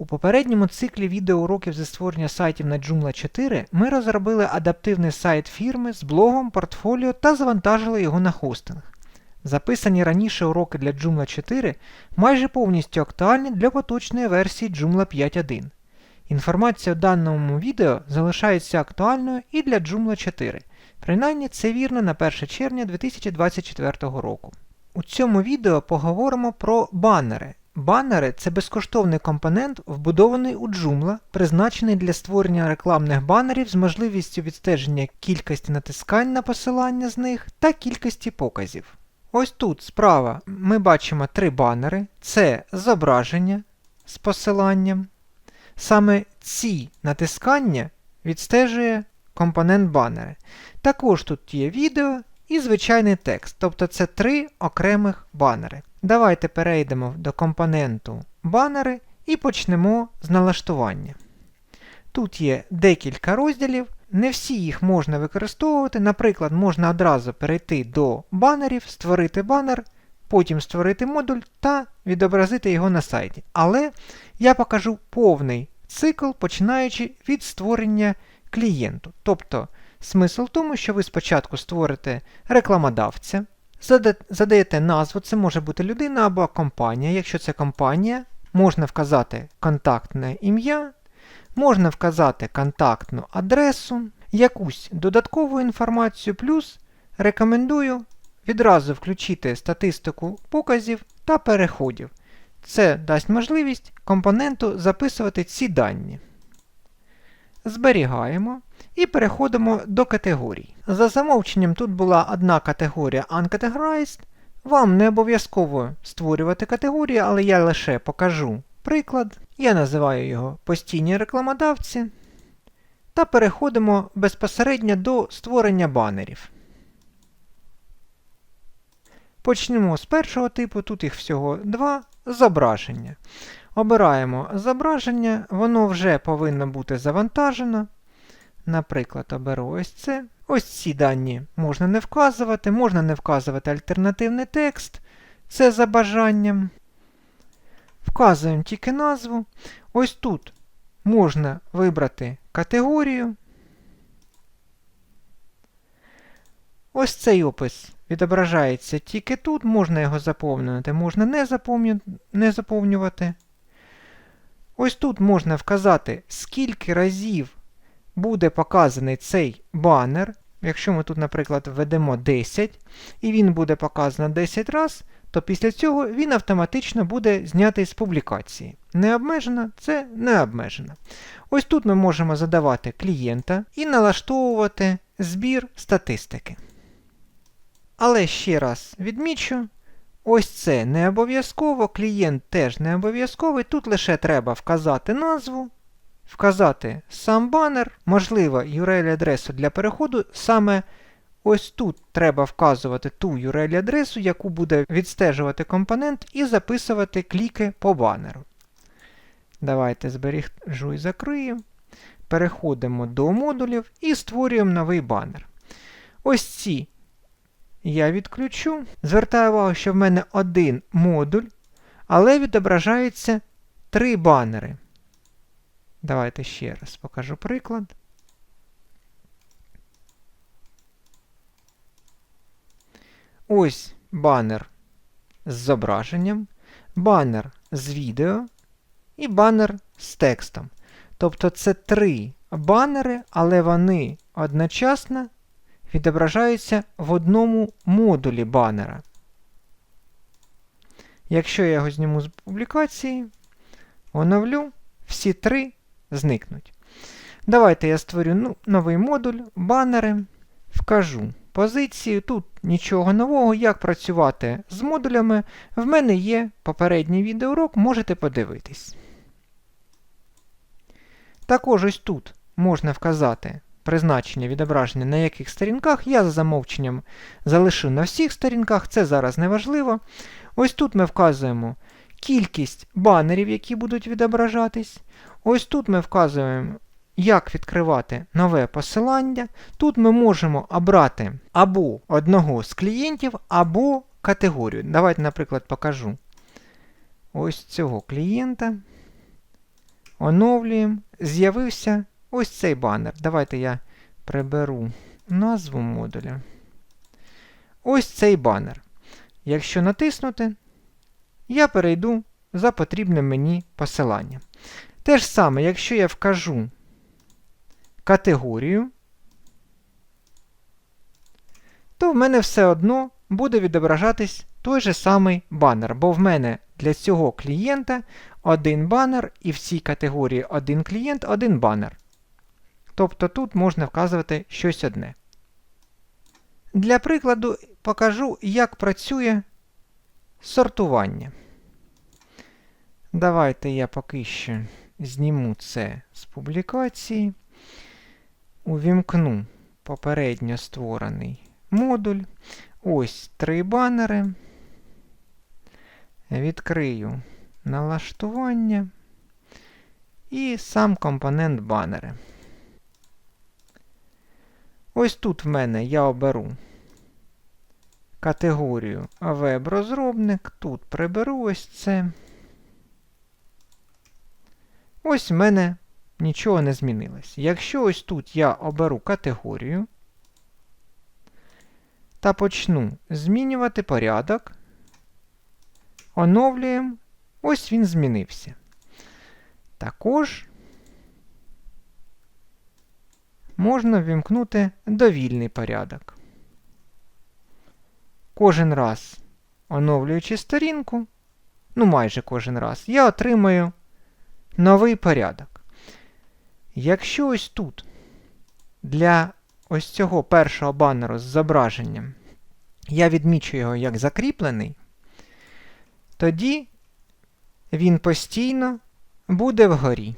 У попередньому циклі відеоуроків зі створення сайтів на Joomla 4 ми розробили адаптивний сайт фірми з блогом, портфоліо та завантажили його на хостинг. Записані раніше уроки для Joomla 4 майже повністю актуальні для поточної версії Joomla 5.1. Інформація у даному відео залишається актуальною і для Joomla 4. Принаймні це вірно на 1 червня 2024 року. У цьому відео поговоримо про банери. Банери це безкоштовний компонент, вбудований у Joomla, призначений для створення рекламних банерів з можливістю відстеження кількості натискань на посилання з них та кількості показів. Ось тут справа ми бачимо три банери: це зображення з посиланням. Саме ці натискання відстежує компонент банери. Також тут є відео і звичайний текст, тобто це три окремих банери. Давайте перейдемо до компоненту банери і почнемо з налаштування. Тут є декілька розділів, не всі їх можна використовувати. Наприклад, можна одразу перейти до банерів, створити банер, потім створити модуль та відобразити його на сайті. Але я покажу повний цикл, починаючи від створення клієнту. Тобто, смисл в тому, що ви спочатку створите рекламодавця. Задаєте назву, це може бути людина або компанія. Якщо це компанія, можна вказати контактне ім'я, можна вказати контактну адресу, якусь додаткову інформацію, плюс рекомендую відразу включити статистику показів та переходів. Це дасть можливість компоненту записувати ці дані. Зберігаємо і переходимо до категорій. За замовченням тут була одна категорія Uncategorized. Вам не обов'язково створювати категорії, але я лише покажу приклад. Я називаю його постійні рекламодавці. Та переходимо безпосередньо до створення банерів. Почнемо з першого типу, тут їх всього два зображення. Обираємо зображення, воно вже повинно бути завантажено. Наприклад, оберу ось це. Ось ці дані можна не вказувати, можна не вказувати альтернативний текст. Це за бажанням. Вказуємо тільки назву. Ось тут можна вибрати категорію. Ось цей опис відображається тільки тут, можна його заповнювати, можна не, не заповнювати. Ось тут можна вказати, скільки разів буде показаний цей банер. Якщо ми тут, наприклад, введемо 10, і він буде показано 10 разів, то після цього він автоматично буде знятий з публікації. Не обмежено це не обмежено. Ось тут ми можемо задавати клієнта і налаштовувати збір статистики. Але ще раз відмічу, ось це не обов'язково, клієнт теж не обов'язковий. Тут лише треба вказати назву, вказати сам банер, можливо, URL-адресу для переходу. Саме ось тут треба вказувати ту URL-адресу, яку буде відстежувати компонент, і записувати кліки по банеру. Давайте збережу і закрию. Переходимо до модулів і створюємо новий банер. Ось ці я відключу. Звертаю увагу, що в мене один модуль, але відображається три банери. Давайте ще раз покажу приклад. Ось банер з зображенням, банер з відео і банер з текстом. Тобто це три банери, але вони одночасно відображаються в одному модулі банера. Якщо я його зніму з публікації, оновлю, всі три зникнуть. Давайте я створю ну, новий модуль, банери, вкажу позицію. Тут нічого нового, як працювати з модулями. В мене є попередній відеоурок, можете подивитись. Також ось тут можна вказати призначення відображення на яких сторінках. Я за замовченням залишу на всіх сторінках, це зараз не важливо. Ось тут ми вказуємо кількість банерів, які будуть відображатись. Ось тут ми вказуємо, як відкривати нове посилання. Тут ми можемо обрати або одного з клієнтів, або категорію. Давайте, наприклад, покажу. Ось цього клієнта. Оновлюємо. З'явився ось цей банер. Давайте я приберу назву модуля. Ось цей банер. Якщо натиснути, я перейду за потрібним мені посиланням. Те ж саме, якщо я вкажу категорію, то в мене все одно буде відображатись той же самий банер, бо в мене для цього клієнта один банер і в цій категорії один клієнт, один банер. Тобто тут можна вказувати щось одне. Для прикладу покажу, як працює сортування. Давайте я поки що зніму це з публікації, увімкну попередньо створений модуль. Ось три банери. Відкрию налаштування і сам компонент банери. Ось тут в мене я оберу категорію веб-розробник, тут приберу ось це. Ось в мене нічого не змінилось. Якщо ось тут я оберу категорію та почну змінювати порядок, оновлюємо, ось він змінився. Також можна ввімкнути довільний порядок. Кожен раз, оновлюючи сторінку, ну майже кожен раз, я отримаю новий порядок. Якщо ось тут для ось цього першого банеру з зображенням я відмічу його як закріплений, тоді він постійно буде вгорі.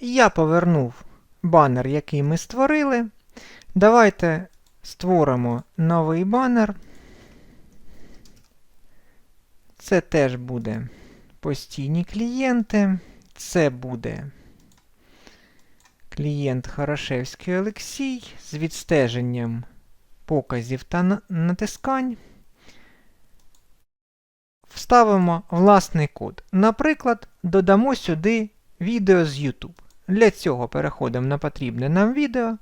Я повернув банер, який ми створили. Давайте створимо новий банер. Це теж буде постійні клієнти. Це буде клієнт Хорошевський Олексій з відстеженням показів та натискань. Вставимо власний код. Наприклад, додамо сюди відео з YouTube. Для цього переходимо на потрібне нам відео.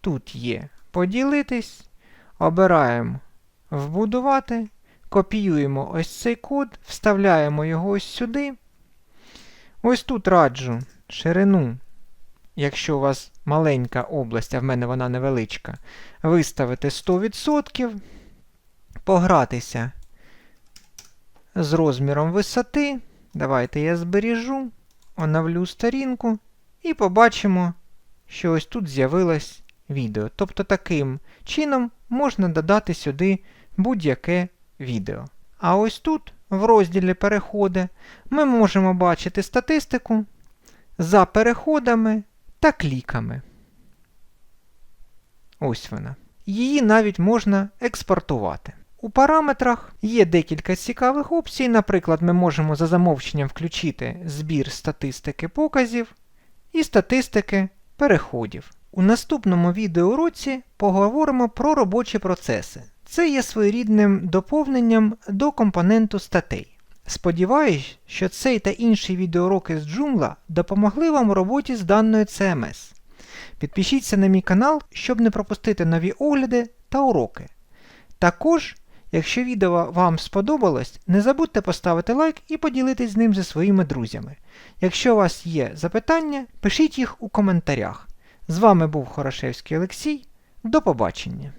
Тут є поділитись, обираємо вбудувати, копіюємо ось цей код, вставляємо його ось сюди. Ось тут раджу ширину, якщо у вас маленька область, а в мене вона невеличка, виставити 100%, погратися з розміром висоти. Давайте я збережу, оновлю сторінку і побачимо, що ось тут з'явилось відео. Тобто таким чином можна додати сюди будь-яке відео. А ось тут, в розділі Переходи, ми можемо бачити статистику за переходами та кліками. Ось вона. Її навіть можна експортувати. У параметрах є декілька цікавих опцій. Наприклад, ми можемо за замовченням включити збір статистики показів і статистики переходів. У наступному відеоуроці поговоримо про робочі процеси. Це є своєрідним доповненням до компоненту статей. Сподіваюсь, що цей та інші відеоуроки з Joomla допомогли вам у роботі з даною CMS. Підпишіться на мій канал, щоб не пропустити нові огляди та уроки. Також, якщо відео вам сподобалось, не забудьте поставити лайк і поділитись з ним зі своїми друзями. Якщо у вас є запитання, пишіть їх у коментарях. З вами був Хорошевський Олексій. До побачення!